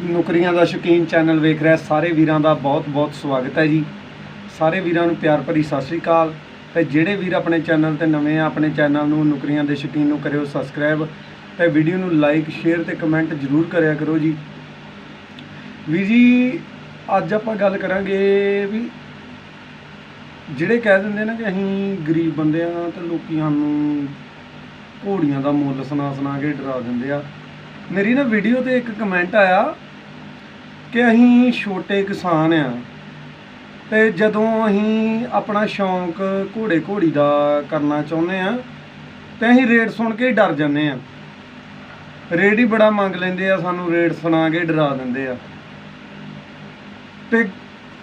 ਨੌਕਰੀਆਂ ਦਾ ਸ਼ੌਕੀਨ ਚੈਨਲ ਵੇਖ ਰਿਹਾ, ਸਾਰੇ ਵੀਰਾਂ ਦਾ ਬਹੁਤ-ਬਹੁਤ ਸਵਾਗਤ ਹੈ ਜੀ। ਸਾਰੇ ਵੀਰਾਂ ਨੂੰ ਪਿਆਰ ਭਰੀ ਸਤਿ ਸ੍ਰੀ ਅਕਾਲ। ਤੇ ਜਿਹੜੇ ਵੀਰ ਆਪਣੇ ਚੈਨਲ ਤੇ ਨਵੇਂ ਆ, ਆਪਣੇ ਚੈਨਲ ਨੂੰ ਨੌਕਰੀਆਂ ਦੇ ਸ਼ੌਕੀਨ ਨੂੰ ਕਰਿਓ ਸਬਸਕ੍ਰਾਈਬ ਤੇ ਵੀਡੀਓ ਨੂੰ ਲਾਈਕ, ਸ਼ੇਅਰ ਤੇ ਕਮੈਂਟ ਜ਼ਰੂਰ ਕਰਿਆ ਕਰੋ ਜੀ। ਵੀ ਜੀ, ਅੱਜ ਆਪਾਂ ਗੱਲ ਕਰਾਂਗੇ ਵੀ ਜਿਹੜੇ ਕਹਿ ਦਿੰਦੇ ਨੇ ਕਿ ਅਸੀਂ ਗਰੀਬ ਬੰਦੇ ਆ ਤੇ ਲੋਕੀ ਸਾਨੂੰ ਘੋੜੀਆਂ ਦਾ ਮੁੱਲ ਸੁਣਾ ਸੁਣਾ ਕੇ ਡਰਾ ਦਿੰਦੇ ਆ। ਮੇਰੀ ਨਾ ਵੀਡੀਓ ਤੇ ਇੱਕ ਕਮੈਂਟ ਆਇਆ ਕਿ ਅਸੀਂ ਛੋਟੇ ਕਿਸਾਨ ਆ ਤੇ ਜਦੋਂ ਅਸੀਂ ਆਪਣਾ ਸ਼ੌਂਕ ਘੋੜੇ ਘੋੜੀ ਦਾ ਕਰਨਾ ਚਾਹੁੰਦੇ ਆ, ਤੇ ਅਸੀਂ ਰੇਟ ਸੁਣ ਕੇ ਡਰ ਜਾਂਦੇ ਆ। ਰੇਟ ਹੀ ਬੜਾ ਮੰਗ ਲੈਂਦੇ ਆ, ਸਾਨੂੰ ਰੇਟ ਸੁਣਾ ਕੇ ਡਰਾ ਦਿੰਦੇ ਆ। ਤੇ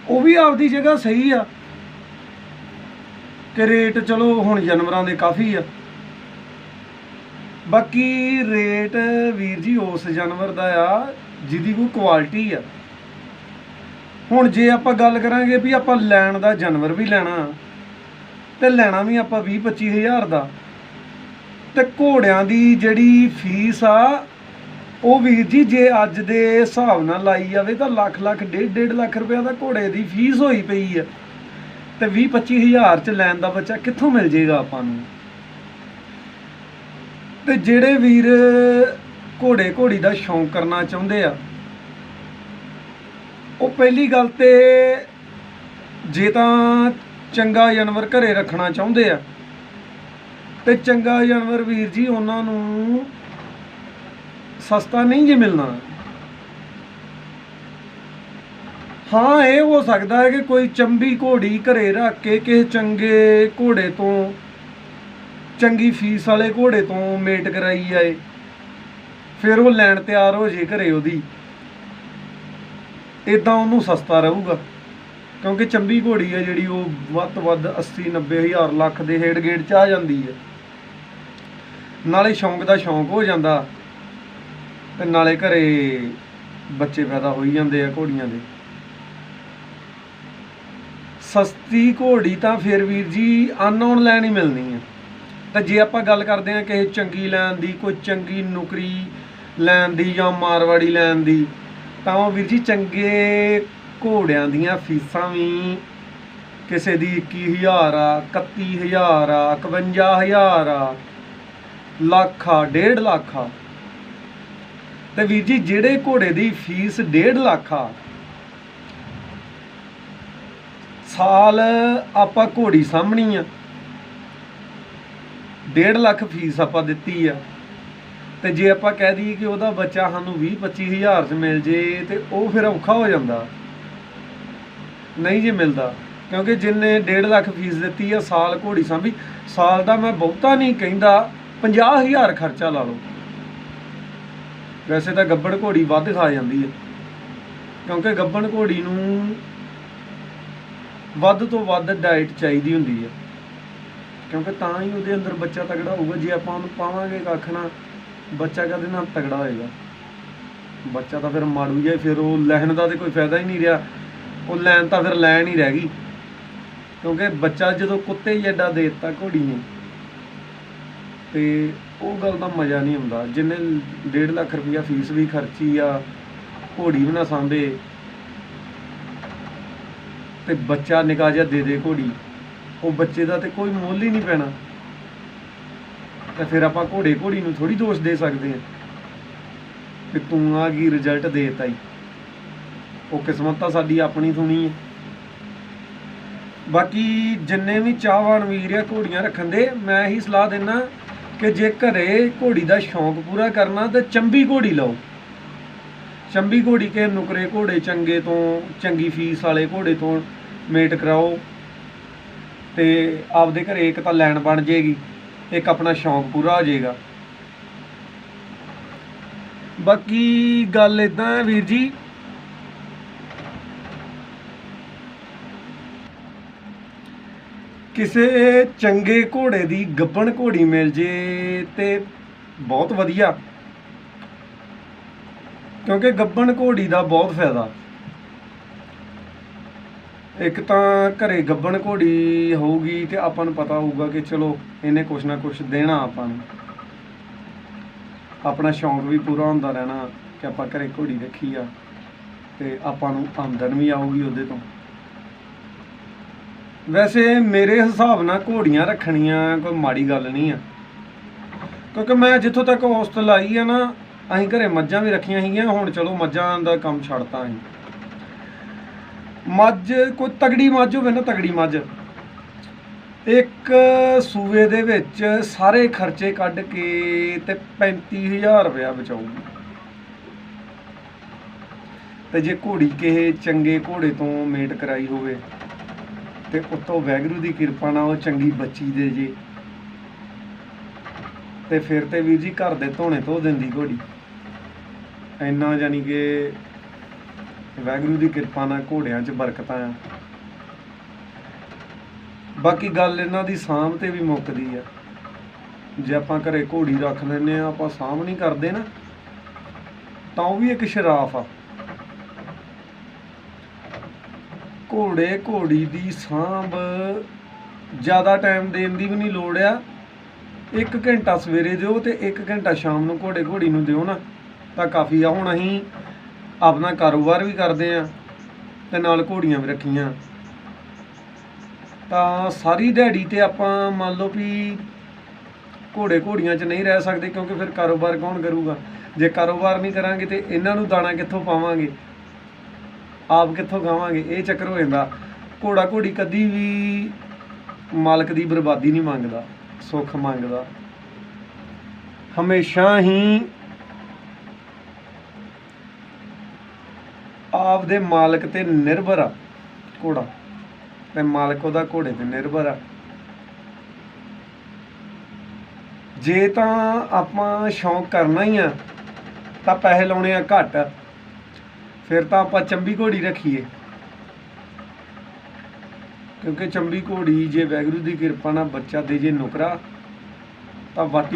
ਉਹ ਵੀ ਆਪਦੀ ਜਗ੍ਹਾ ਸਹੀ ਆ ਕਿ ਰੇਟ ਚਲੋ ਹੁਣ ਜਾਨਵਰਾਂ ਦੇ ਕਾਫੀ ਆ। ਬਾਕੀ ਰੇਟ ਵੀਰ ਜੀ ਉਸ ਜਾਨਵਰ ਦਾ ਆ, ਜਿਹਦੀ ਕੋਈ ਕੁਆਲਿਟੀ ਆ। ਹੁਣ ਜੇ ਆਪਾਂ ਗੱਲ ਕਰਾਂਗੇ ਵੀ ਆਪਾਂ ਲੈਣ ਦਾ ਜਾਨਵਰ ਵੀ ਲੈਣਾ, ਤੇ ਲੈਣਾ ਵੀ ਆਪਾਂ 20 25000 ਦਾ। ਤੇ ਘੋੜਿਆਂ ਦੀ ਜਿਹੜੀ ਫੀਸ ਆ, ਉਹ ਵੀਰ ਜੀ ਜੇ ਅੱਜ ਦੇ ਹਿਸਾਬ ਨਾਲ ਲਾਈ ਜਾਵੇ ਤਾਂ ਲੱਖ ਲੱਖ, ਡੇਢ ਡੇਢ ਲੱਖ ਰੁਪਏ ਦਾ ਘੋੜੇ ਦੀ ਫੀਸ ਹੋਈ ਪਈ ਆ। ਤੇ 20 25000 ਚ ਲੈਣ ਦਾ ਬੱਚਾ ਕਿੱਥੋਂ ਮਿਲ ਜੇਗਾ ਆਪਾਂ ਨੂੰ? ਤੇ ਜਿਹੜੇ ਵੀਰ ਘੋੜੇ ਘੋੜੀ ਦਾ ਸ਼ੌਂਕ ਕਰਨਾ ਚਾਹੁੰਦੇ ਆ, ਉਹ ਪਹਿਲੀ ਗੱਲ ਤੇ ਜੇ ਤਾਂ ਚੰਗਾ ਜਾਨਵਰ ਘਰੇ ਰੱਖਣਾ ਚਾਹੁੰਦੇ ਆ, ਤੇ ਚੰਗਾ ਜਾਨਵਰ ਵੀਰ ਜੀ ਉਹਨਾਂ ਨੂੰ ਸਸਤਾ ਨਹੀਂ ਜੇ ਮਿਲਣਾ। ਹਾਂ, ਇਹ ਹੋ ਸਕਦਾ ਹੈ ਕਿ ਕੋਈ ਚੰਬੀ ਘੋੜੀ ਘਰੇ ਰੱਖ ਕੇ ਕਿਸੇ ਚੰਗੇ ਘੋੜੇ ਤੋਂ ਚੰਗੀ ਫੀਸ ਵਾਲੇ ਘੋੜੇ ਤੋਂ ਮੇਟ ਕਰਾਈ ਆਏ ਫਿਰ ਉਹ ਲੈਣ ਤਿਆਰ ਹੋ ਜੇ ਘਰੇ ਉਹਦੀ। ਇਦਾਂ ਉਹਨੂੰ ਸਸਤਾ ਰਹੂਗਾ, ਕਿਉਂਕਿ ਚੰਬੀ ਘੋੜੀ ਹੈ ਜਿਹੜੀ ਉਹ ਵੱਧ ਤੋਂ ਵੱਧ 80 90 ਹਜ਼ਾਰ ਲੱਖ ਦੇ ਹੇਡ ਗੇੜ ਚ ਆ ਜਾਂਦੀ ਹੈ ਨਾਲੇ ਸ਼ੌਂਕ ਦਾ ਸ਼ੌਂਕ ਹੋ ਜਾਂਦਾ ਤੇ ਨਾਲੇ ਘਰੇ ਬੱਚੇ ਪੈਦਾ ਹੋਈ ਜਾਂਦੇ ਆ ਘੋੜੀਆਂ ਦੇ। ਸਸਤੀ ਘੋੜੀ ਤਾਂ ਫਿਰ ਵੀਰ ਜੀ ਅਨਨੋਨ ਲੈਣ ਹੀ ਮਿਲਣੀ ਹੈ ਤਾਂ ਜੇ ਆਪਾਂ ਗੱਲ ਕਰਦੇ ਹਾਂ ਕਿਸੇ ਚੰਗੀ ਲੈਣ ਦੀ, ਕੋਈ ਚੰਗੀ ਨੌਕਰੀ ਲੈਣ ਦੀ ਜਾਂ ਮਾਰਵਾੜੀ ਲੈਣ ਦੀ, ਤਾਂ ਉਹ ਵੀਰ ਜੀ ਚੰਗੇ ਘੋੜਿਆਂ ਦੀਆਂ ਫੀਸਾਂ ਵੀ ਕਿਸੇ ਦੀ 21000 ਆ 31000 ਆ 51000 ਆ, ਲੱਖ ਆ 1.5 ਲੱਖ ਆ। ਤੇ ਵੀਰ ਜੀ ਜਿਹੜੇ ਘੋੜੇ ਦੀ ਫੀਸ 1.5 ਲੱਖ ਆ, ਸਾਲ ਆਪਾਂ ਘੋੜੀ ਸਾਹਮਣੀ ਆ। 1.5 ਲੱਖ ਫੀਸ ਆਪਾਂ ਦਿੱਤੀ ਆ। ਤੇ ਜੇ ਆਪਾਂ ਕਹਿ ਦਈਏ ਕਿ ਉਹਦਾ ਬੱਚਾ ਸਾਨੂੰ 20 25000 ਚ ਮਿਲ ਜੇ, ਤੇ ਉਹ ਫਿਰ ਔਖਾ ਹੋ ਜਾਂਦਾ। ਨਹੀਂ ਜੇ ਮਿਲਦਾ, ਕਿਉਂਕਿ ਜਿੰਨੇ 1.5 ਲੱਖ ਫੀਸ ਦਿੱਤੀ ਆ, ਸਾਲ ਘੋੜੀ ਸਾਂਭੀ, ਸਾਲ ਦਾ ਮੈਂ ਬਹੁਤਾ ਨਹੀਂ ਕਹਿੰਦਾ 50000 ਖਰਚਾ ਲਾ ਲਓ। ਵੈਸੇ ਤਾਂ ਗੱਬੜ ਘੋੜੀ ਵੱਧ ਖਾ ਜਾਂਦੀ ਹੈ ਕਿਉਂਕਿ ਗੱਬਣ ਘੋੜੀ ਨੂੰ ਵੱਧ ਤੋਂ ਵੱਧ ਡਾਈਟ ਚਾਹੀਦੀ ਹੁੰਦੀ ਹੈ ਕਿਉਂਕਿ ਤਾਂ ਹੀ ਉਹਦੇ ਅੰਦਰ ਬੱਚਾ ਤਗੜਾ ਹੋਊਗਾ, ਜੇ ਆਪਾਂ ਉਹਨੂੰ ਪਾਵਾਂਗੇ ਕੱਖ ਨਾ, ਬੱਚਾ ਕਦੇ ਨਾ ਤਗੜਾ ਹੋਏਗਾ। ਬੱਚਾ ਤਾਂ ਫਿਰ ਮਾੜੂ ਜਾਏ ਫਿਰ ਉਹ ਲੈਣ ਦਾ ਤੇ ਕੋਈ ਫਾਇਦਾ ਹੀ ਨਹੀਂ ਰਿਹਾ। ਉਹ ਲੈਣ ਤਾਂ ਫਿਰ ਲੈਣ ਹੀ ਰਹਿ ਗਈ। ਕਿਉਂਕਿ ਬੱਚਾ ਜਦੋਂ ਕੁੱਤੇ ਹੀ ਐਡਾ ਦੇ ਦਿੱਤਾ ਘੋੜੀ ਨੇ, ਤੇ ਉਹ ਗੱਲ ਦਾ ਮਜ਼ਾ ਨਹੀਂ ਆਉਂਦਾ। ਜਿੰਨੇ 1.5 ਲੱਖ ਰੁਪਇਆ ਫੀਸ ਵੀ ਖਰਚੀ ਆ, ਘੋੜੀ ਵੀ ਨਾ ਸਾਂਭੇ, ਤੇ ਬੱਚਾ ਨਿਕਾ ਜਿਹਾ ਦੇ ਦੇ ਘੋੜੀ। ਉਹ ਬੱਚੇ ਦਾ ਤੇ ਕੋਈ ਮੁੱਲ ਹੀ ਨਹੀਂ ਪੈਣਾ। ਤੇ ਫਿਰ ਆਪਾਂ ਘੋੜੇ ਘੋੜੀ ਨੂੰ ਥੋੜੀ ਦੋਸ਼ ਦੇ ਸਕਦੇ ਹਾਂ। ਕਿ ਤੂੰ ਆ ਕੀ ਰਿਜ਼ਲਟ ਦੇਤਾ ਹੀ ਉਹ ਕਿਸਮਤ ਤਾਂ ਸਾਡੀ ਆਪਣੀ ਸੁਣੀ ਹੈ ਬਾਕੀ ਜਿੰਨੇ ਵੀ ਚਾਹਵਾਨ ਵੀਰ ਆ ਘੋੜੀਆਂ ਰੱਖਣ ਦੇ, ਮੈਂ ਇਹੀ ਸਲਾਹ ਦਿੰਦਾ ਕਿ ਜੇ ਘਰੇ ਘੋੜੀ ਦਾ ਸ਼ੌਂਕ ਪੂਰਾ ਕਰਨਾ, ਤਾਂ ਚੰਬੀ ਘੋੜੀ ਲਓ। ਚੰਬੀ ਘੋੜੀ ਕੇ ਨੁਕਰੇ ਘੋੜੇ ਚੰਗੇ ਤੋਂ, ਚੰਗੀ ਫੀਸ ਵਾਲੇ ਘੋੜੇ ਤੋਂ ਮੇਟ ਕਰਾਓ। ਤੇ ਆਪਦੇ ਘਰੇ ਇੱਕ ਤਾਂ ਲੈਣ ਬਣ ਜੇਗੀ, ਇੱਕ ਆਪਣਾ ਸ਼ੌਂਕ ਪੂਰਾ ਹੋ ਜਾਏਗਾ ਬਾਕੀ ਗੱਲ ਇਦਾਂ ਹੈ ਵੀਰ ਜੀ। ਕਿਸੇ ਚੰਗੇ ਘੋੜੇ ਦੀ ਗੱਬਣ ਘੋੜੀ ਮਿਲ ਜੇ ਤੇ ਬਹੁਤ ਵਧੀਆ। ਕਿਉਂਕਿ ਗੱਬਣ ਘੋੜੀ ਦਾ ਬਹੁਤ ਫਾਇਦਾ। ਇੱਕ ਤਾਂ ਘਰੇ ਗੱਬਣ ਘੋੜੀ ਹੋਊਗੀ ਤੇ ਆਪਾਂ ਨੂੰ ਪਤਾ ਹੋਊਗਾ ਕਿ ਚਲੋ ਇਹਨੇ ਕੁਛ ਨਾ ਕੁਛ ਦੇਣਾ ਆਪਾਂ ਨੂੰ। ਆਪਣਾ ਸ਼ੌਂਕ ਵੀ ਪੂਰਾ ਹੁੰਦਾ ਰਹਿਣਾ ਕਿ ਆਪਾਂ ਘਰੇ ਘੋੜੀ ਰੱਖੀ ਆ ਤੇ ਆਪਾਂ ਨੂੰ ਆਮਦਨ ਵੀ ਆਊਗੀ ਉਹਦੇ ਤੋਂ। ਵੈਸੇ ਮੇਰੇ ਹਿਸਾਬ ਨਾਲ ਘੋੜੀਆਂ ਰੱਖਣੀਆਂ ਕੋਈ ਮਾੜੀ ਗੱਲ ਨਹੀਂ ਆ। ਕਿਉਂਕਿ ਮੈਂ ਜਿੱਥੋਂ ਤੱਕ ਔਸਤ ਆਈ ਆ ਨਾ, ਅਸੀਂ ਘਰੇ ਮੱਝਾਂ ਵੀ ਰੱਖੀਆਂ ਸੀਗੀਆਂ, ਹੁਣ ਚਲੋ ਮੱਝਾਂ ਦਾ ਕੰਮ ਛੱਡਤਾ ਅਸੀਂ। ਮੱਝ, ਕੋਈ ਤਗੜੀ ਮੱਝ ਹੋਵੇ ਨਾ ਤਗੜੀ ਮੱਝ, ਇੱਕ ਸੂਏ ਦੇ ਵਿੱਚ ਸਾਰੇ ਖਰਚੇ ਕੱਢ ਕੇ ਤੇ 35000 ਰੁਪਇਆ ਬਚਾਊਗੀ। ਤੇ ਜੇ ਘੋੜੀ ਕਿਸੇ ਚੰਗੇ ਘੋੜੇ ਤੋਂ ਮੇਟ ਕਰਾਈ ਹੋਵੇ, ਤੇ ਉੱਤੋਂ ਵੈਗਰੂ ਦੀ ਕਿਰਪਾ ਨਾਲ ਉਹ ਚੰਗੀ ਬੱਚੀ ਦੇ ਜੇ। ਤੇ ਫਿਰ ਤੇ ਵੀਰ ਜੀ ਘਰ ਦੇ ਧੋਣੇ ਧੋ ਦਿੰਦੀ ਘੋੜੀ। ਇੰਨਾ ਜਾਨੀ ਕਿ ਵਾਹਿਗੁਰੂ ਦੀ ਕਿਰਪਾ ਨਾਲ ਘੋੜਿਆਂ 'ਚ ਬਰਕਤਾਂ ਆ। ਬਾਕੀ ਗੱਲ ਇਹਨਾਂ ਦੀ ਸਾਂਭ ਤੇ ਵੀ ਮੁੱਕਦੀ ਆ। ਜੇ ਆਪਾਂ ਘਰੇ ਘੋੜੀ ਰੱਖ ਲੈਨੇ ਆ ਆਪਾਂ ਸਾਂਭ ਨਹੀਂ ਕਰਦੇ ਨਾ, ਤਾਂ ਉਹ ਵੀ ਇੱਕ ਸ਼ਰਾਫ ਆ। ਘੋੜੇ ਘੋੜੀ ਦੀ ਸਾਂਭ ਜ਼ਿਆਦਾ ਟਾਈਮ ਦੇਣ ਦੀ ਵੀ ਨਹੀਂ ਲੋੜ ਆ। ਇੱਕ ਘੰਟਾ ਸਵੇਰੇ ਦਿਓ ਤੇ ਇੱਕ ਘੰਟਾ ਸ਼ਾਮ ਨੂੰ ਘੋੜੇ ਘੋੜੀ ਨੂੰ ਦਿਓ ਨਾ, ਤਾਂ ਕਾਫੀ ਆ। ਹੁਣ ਅਸੀਂ ਆਪਣਾ ਕਾਰੋਬਾਰ ਵੀ ਕਰਦੇ ਆ ਤੇ ਨਾਲ ਘੋੜੀਆਂ ਵੀ ਰੱਖੀਆਂ। ਤਾਂ ਸਾਰੀ ਦਿਹਾੜੀ ਤੇ ਆਪਾਂ ਮੰਨ ਲਓ ਵੀ ਘੋੜੇ ਘੋੜੀਆਂ 'ਚ ਨਹੀਂ ਰਹਿ ਸਕਦੇ ਕਿਉਂਕਿ ਫਿਰ ਕਾਰੋਬਾਰ ਕੌਣ ਕਰੂਗਾ? ਜੇ ਕਾਰੋਬਾਰ ਨਹੀਂ ਕਰਾਂਗੇ ਤੇ ਇਹਨਾਂ ਨੂੰ ਦਾਣਾ ਕਿੱਥੋਂ ਪਾਵਾਂਗੇ? ਆਪ ਕਿੱਥੋਂ ਖਾਵਾਂਗੇ? ਇਹ ਚੱਕਰ ਹੋ ਜਾਂਦਾ। ਘੋੜਾ ਘੋੜੀ ਕਦੀ ਵੀ ਮਾਲਕ ਦੀ ਬਰਬਾਦੀ ਨਹੀਂ ਮੰਗਦਾ, ਸੁੱਖ ਮੰਗਦਾ। ਹਮੇਸ਼ਾ ਹੀ ਆਪ ਦੇ ਮਾਲਕ ਤੇ ਨਿਰਭਰ ਆ, ਘੋੜਾ। ਤੇ ਮਾਲਕ ਉਹਦਾ ਘੋੜੇ ਤੇ ਨਿਰਭਰ ਆ। ਜੇ ਤਾਂ ਆਪਾਂ ਸ਼ੌਂਕ ਕਰਨਾ ਹੀ ਆ, ਤਾਂ ਪੈਸੇ ਲਾਉਣੇ ਆ ਘੱਟ। ਫਿਰ ਤਾਂ ਆਪਾਂ ਚੰਬੀ ਘੋੜੀ ਰੱਖੀਏ। ਕਿਉਂਕਿ ਚੰਬੀ ਘੋੜੀ ਜੇ ਵੈਗਰੂ ਦੀ ਕਿਰਪਾ ਨਾਲ ਬੱਚਾ ਦੇ ਜੇ ਨੁਕਰਾ, ਤਾਂ ਵਾਟੀ